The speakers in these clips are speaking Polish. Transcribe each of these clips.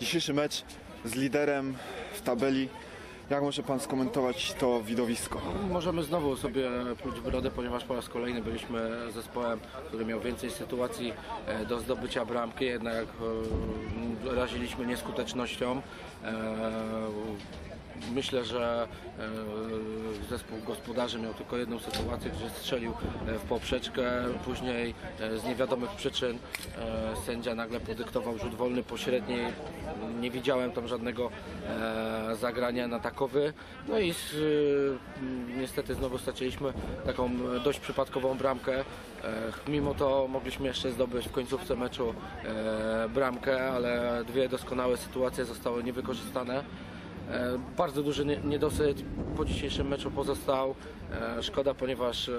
Dzisiejszy mecz z liderem w tabeli. Jak może pan skomentować to widowisko? Możemy znowu sobie pluć brodę, ponieważ po raz kolejny byliśmy zespołem, który miał więcej sytuacji e, do zdobycia bramki, jednak e, raziliśmy nieskutecznością. E, Myślę, że zespół gospodarzy miał tylko jedną sytuację, gdzie strzelił w poprzeczkę. Później z niewiadomych przyczyn sędzia nagle podyktował rzut wolny pośredniej. Nie widziałem tam żadnego zagrania na takowy. No i z, e, niestety znowu straciliśmy taką dość przypadkową bramkę. E, Mimo to mogliśmy jeszcze zdobyć w końcówce meczu e, bramkę, ale dwie doskonałe sytuacje zostały niewykorzystane. E, Bardzo duży nie- niedosyt po dzisiejszym meczu pozostał. Szkoda, ponieważ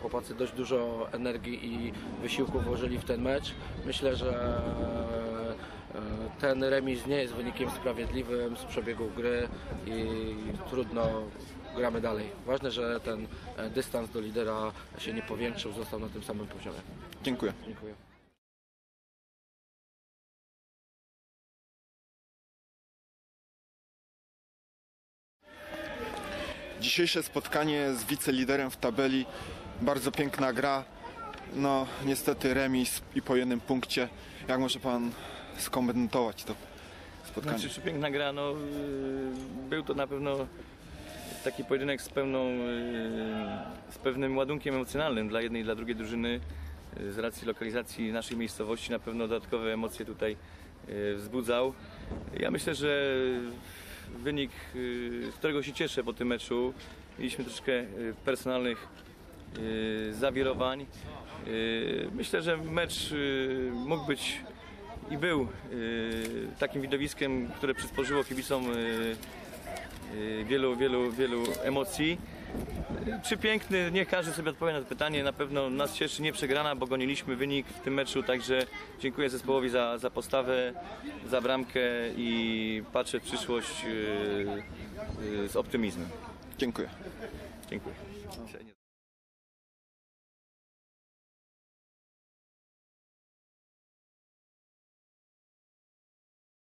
chłopacy dość dużo energii i wysiłku włożyli w ten mecz. Myślę, że ten remis nie jest wynikiem sprawiedliwym z przebiegu gry i trudno gramy dalej. Ważne, że ten e, dystans do lidera się nie powiększył, został na tym samym poziomie. Dziękuję. Dziękuję. Dzisiejsze spotkanie z wiceliderem w tabeli. Bardzo piękna gra. No, niestety remis i po jednym punkcie. Jak może pan skomentować to spotkanie? Znaczy, czy piękna gra, no, yy, był to na pewno taki pojedynek z pełną, yy, z pewnym ładunkiem emocjonalnym dla jednej i dla drugiej drużyny. Yy, Z racji lokalizacji naszej miejscowości na pewno dodatkowe emocje tutaj wzbudzał. Ja myślę, że wynik, z którego się cieszę po tym meczu, mieliśmy troszkę personalnych zawirowań. Myślę, że mecz mógł być i był y, takim widowiskiem, które przysporzyło kibicom y, y, wielu, wielu, wielu emocji. Y, Czy piękny? Niech każdy sobie odpowie na to pytanie. Na pewno nas cieszy nie przegrana, bo goniliśmy wynik w tym meczu, także dziękuję zespołowi za, za postawę, za bramkę i patrzę w przyszłość z optymizmem. Dziękuję. Dziękuję.